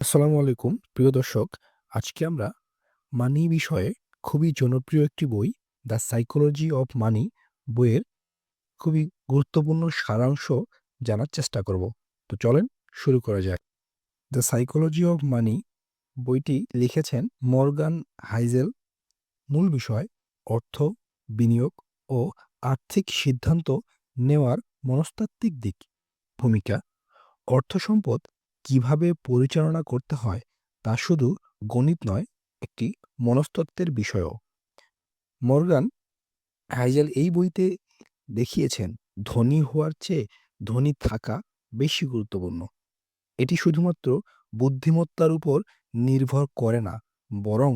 আসসালামু আলাইকুম, প্রিয় দর্শক। আজকে আমরা মানি বিষয়ে খুবই জনপ্রিয় একটি বই দ্য সাইকোলজি অফ মানি বইয়ের খুবই গুরুত্বপূর্ণ সারাংশ জানার চেষ্টা করব। তো চলেন শুরু করা যাক। দ্য সাইকোলজি অফ মানি বইটি লিখেছেন মর্গান হাইজেল। মূল বিষয়, অর্থ, বিনিয়োগ ও আর্থিক সিদ্ধান্ত নেওয়ার মনস্তাত্ত্বিক দিক। ভূমিকা, অর্থ সম্পদ কীভাবে পরিচালনা করতে হয় তা শুধু গণিত নয়, একটি মনস্তত্ত্বের বিষয়ও। মর্গান হাইজেল এই বইতে দেখিয়েছেন, ধনী হওয়ার চেয়ে ধনী থাকা বেশি গুরুত্বপূর্ণ। এটি শুধুমাত্র বুদ্ধিমত্তার উপর নির্ভর করে না, বরং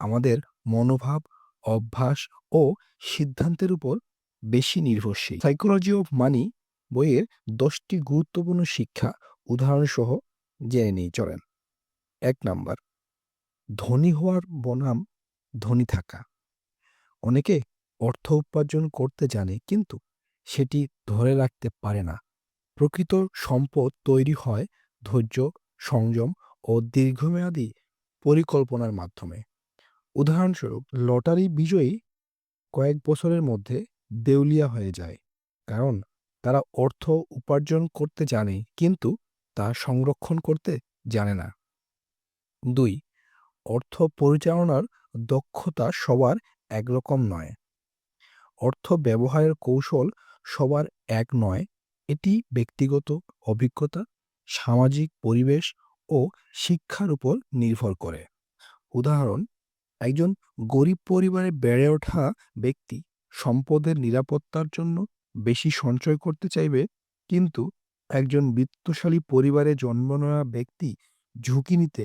আমাদের মনোভাব, অভ্যাস ও সিদ্ধান্তের উপর বেশি নির্ভরশীল। সাইকোলজি অফ মানি বইয়ের দশটি গুরুত্বপূর্ণ শিক্ষা উদাহরণসহ জেনে নিই, চলেন। এক নাম্বার, ধনী হওয়ার বনাম ধনী থাকা। অনেকে অর্থ উপার্জন করতে জানে, কিন্তু সেটি ধরে রাখতে পারে না। প্রকৃত সম্পদ তৈরি হয় ধৈর্য, সংযম ও দীর্ঘমেয়াদী পরিকল্পনার মাধ্যমে। উদাহরণস্বরূপ, লটারি বিজয়ী কয়েক বছরের মধ্যে দেউলিয়া হয়ে যায়, কারণ তারা অর্থ উপার্জন করতে জানে, কিন্তু তা সংরক্ষণ করতে জানে না। দুই, অর্থ পরিচালনার দক্ষতা সবার একরকম নয়। অর্থ ব্যবহারের কৌশল সবার এক নয়, এটি ব্যক্তিগত অভিজ্ঞতা, সামাজিক পরিবেশ ও শিক্ষার উপর নির্ভর করে। উদাহরণ, একজন গরিব পরিবারে বেড়ে ওঠা ব্যক্তি সম্পদের নিরাপত্তার জন্য বেশি সঞ্চয় করতে চাইবে, কিন্তু একজন বিত্তশালী পরিবারে জন্ম নেওয়া ব্যক্তি ঝুঁকি নিতে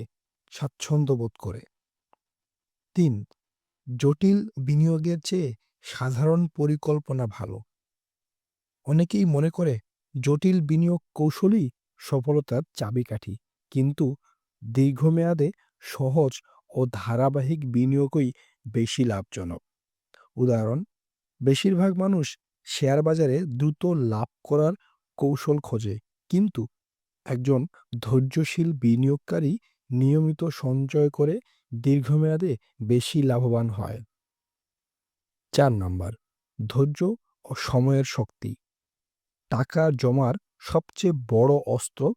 স্বাচ্ছন্দ্য বোধ করে। তিন, জটিল বিনিয়োগের চেয়ে সাধারণ পরিকল্পনা ভালো। অনেকেই মনে করে জটিল বিনিয়োগ কৌশলই সফলতার চাবিকাঠি, কিন্তু দীর্ঘমেয়াদে সহজ ও ধারাবাহিক বিনিয়োগই বেশি লাভজনক। উদাহরণ, বেশিরভাগ মানুষ শেয়ার বাজারে দ্রুত লাভ করার কৌশল খোঁজে। কিন্তু একজন ধৈর্যশীল বিনিয়োগকারী নিয়মিত সঞ্চয় করে দীর্ঘমেয়াদে বেশি লাভবান হয়। চার নম্বর, ধৈর্য ও সময়ের শক্তি। টাকা জমার সবচেয়ে বড় অস্ত্র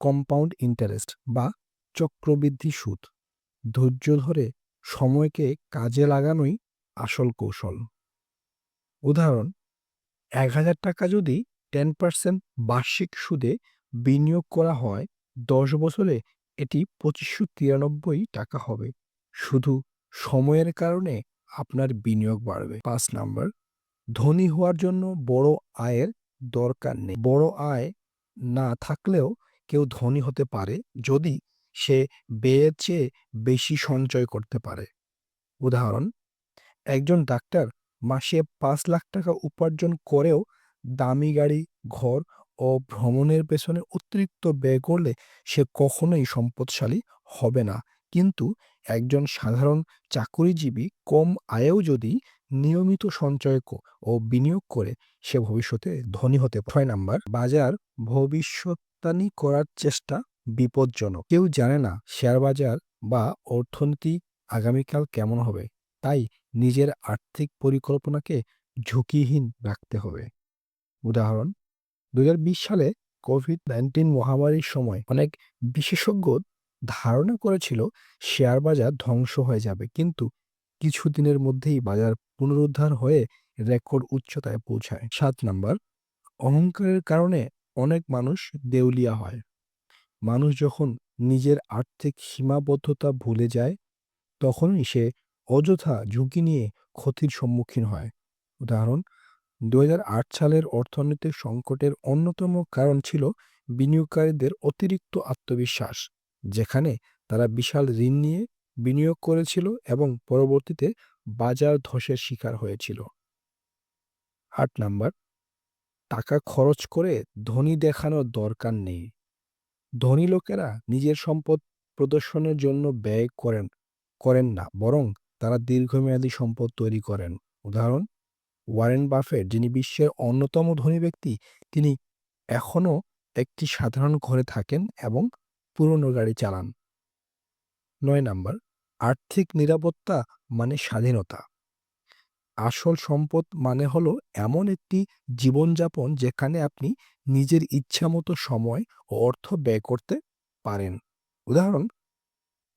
কম্পাউন্ড ইন্টারেস্ট বা চক্রবৃদ্ধি সুদ। ধৈর্য ধরে সময়কে কাজে লাগানোই আসল কৌশল। উদাহরণ, এক হাজার টাকা যদি টেন পার্সেন্ট বার্ষিক সুদে বিনিয়োগ করা হয়, দশ বছরে এটি পঁচিশশো তিরানব্বই টাকা হবে। শুধু সময়ের কারণে আপনার বিনিয়োগ বাড়বে। পাঁচ নাম্বার, ধনী হওয়ার জন্য বড় আয়ের দরকার নেই। বড় আয় না থাকলেও কেউ ধনী হতে পারে যদি সে ব্যয়ের চেয়ে বেশি সঞ্চয় করতে পারে। উদাহরণ, একজন ডাক্তার মাসে পাঁচ লাখ টাকা উপার্জন করেও দামি গাড়ি, ঘর ও ভ্রমণের পেছনে অতিরিক্ত ব্যয় করলে সে কখনোই সম্পদশালী হবে না। কিন্তু একজন সাধারণ চাকুরিজীবী কম আয়েও যদি নিয়মিত সঞ্চয় ও বিনিয়োগ করে, সে ভবিষ্যতে ধনী হতে ছয় নাম্বার, বাজার ভবিষ্যৎবাণী করার চেষ্টা বিপজ্জনক। কেউ জানে না শেয়ার বাজার বা অর্থনীতি আগামীকাল কেমন হবে, তাই নিজের আর্থিক পরিকল্পনাকে ঝুঁকিহীন রাখতে হবে। উদাহরণ দুই হাজার বিশ সালে কোভিড নাইন্টিন মহামারীর সময় অনেক বিশেষজ্ঞ ধারণা করেছিল শেয়ার বাজার ধ্বংস হয়ে যাবে। কিন্তু কিছুদিনের মধ্যেই বাজার পুনরুদ্ধার হয়ে রেকর্ড উচ্চতায় পৌঁছায়। সাত নাম্বার, অহংকারের কারণে অনেক মানুষ দেউলিয়া হয়। মানুষ যখন নিজের আর্থিক সীমাবদ্ধতা ভুলে যায়, তখনই সে অযথা ঝুঁকি নিয়ে ক্ষতির সম্মুখীন হয়। উদাহরণ দু হাজার আট সালের অর্থনৈতিক সংকটের অন্যতম কারণ ছিল বিনিয়োগকারীদের অতিরিক্ত আত্মবিশ্বাস, যেখানে তারা বিশাল ঋণ নিয়ে বিনিয়োগ করেছিল এবং পরবর্তীতে বাজার ধসের শিকার হয়েছিল। আট নাম্বার, টাকা খরচ করে ধনী দেখানোর দরকার নেই। ধনী লোকেরা নিজের সম্পদ প্রদর্শনের জন্য ব্যয় করেন করেন না, বরং তারা দীর্ঘমেয়াদী সম্পদ তৈরি করেন। উদাহরণ ওয়ারেন বাফেট, যিনি বিশ্বের অন্যতম ধনী ব্যক্তি, তিনি এখনও একটি সাধারণ ঘরে থাকেন এবং পুরনো গাড়ি চালান। নয় নাম্বার, আর্থিক নিরাপত্তা মানে স্বাধীনতা। আসল সম্পদ মানে হলো এমন একটি জীবনযাপন যেখানে আপনি নিজের ইচ্ছামতো সময় ও অর্থ ব্যয় করতে পারেন। উদাহরণ,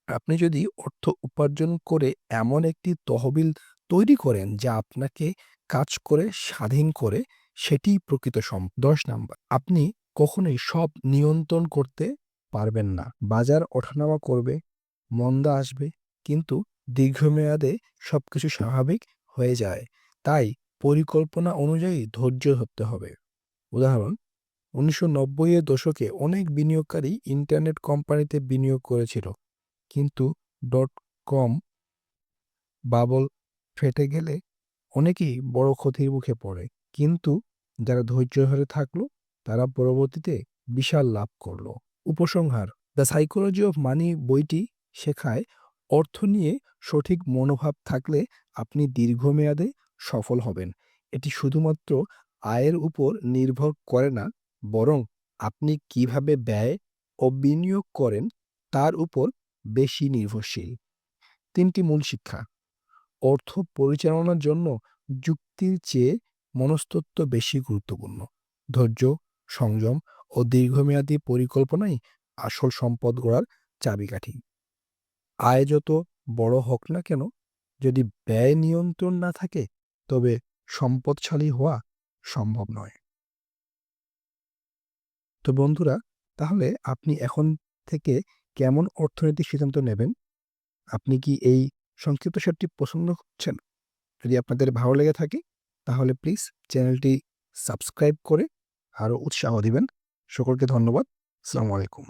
আপনি যদি অর্থ উপার্জন করে এমন একটি তহবিল তৈরি করেন যা আপনাকে কাজ করে, স্বাধীন করে সেটিই প্রকৃত সম দশ নাম্বার। আপনি কখনোই সব নিয়ন্ত্রণ করতে পারবেন না। বাজার ওঠানামা করবে, মন্দা আসবে, কিন্তু দীর্ঘমেয়াদে সবকিছু স্বাভাবিক হয়ে যায়। তাই পরিকল্পনা অনুযায়ী ধৈর্য ধরতে হবে। উদাহরণ, উনিশশো নব্বইয়ের দশকে অনেক বিনিয়োগকারী ইন্টারনেট কোম্পানিতে বিনিয়োগ করেছিল, কিন্তু ডট কম বাবল ফেটে গেলে অনেকেই বড় ক্ষতির মুখে পড়ে। কিন্তু যারা ধৈর্য ধরে থাকল, তারা পরবর্তীতে বিশাল লাভ করল। উপসংহার, দ্য সাইকোলজি অফ মানি বইটি শেখায় অর্থ নিয়ে সঠিক মনোভাব থাকলে আপনি দীর্ঘমেয়াদে সফল হবেন। এটি শুধুমাত্র আয়ের উপর নির্ভর করে না, বরং আপনি কীভাবে ব্যয় ও বিনিয়োগ করেন তার উপর বেশি নির্ভরশীল। তিনটি মূল শিক্ষা। অর্থ পরিচালনার জন্য যুক্তির চেয়ে মনস্তত্ত্ব বেশি গুরুত্বপূর্ণ। ধৈর্য, সংযম ও দীর্ঘমেয়াদী পরিকল্পনাই আসল সম্পদ গড়ার চাবিকাঠি। আয় যত বড় হোক না কেন, যদি ব্যয় নিয়ন্ত্রণ না থাকে, তবে সম্পদশালী হওয়া সম্ভব নয়। তো বন্ধুরা, তাহলে আপনি এখন থেকে কেমন অর্থনৈতিক সিদ্ধান্ত নেবেন? আপনি কি এই সংক্ষিপ্ত সারটি পছন্দ করছেন, যদি আপনাদের ভালো লেগে থাকে, তাহলে প্লিজ চ্যানেলটি সাবস্ক্রাইব করে আরও উৎসাহ দিবেন। সকলকে ধন্যবাদ। আসসালামু আলাইকুম।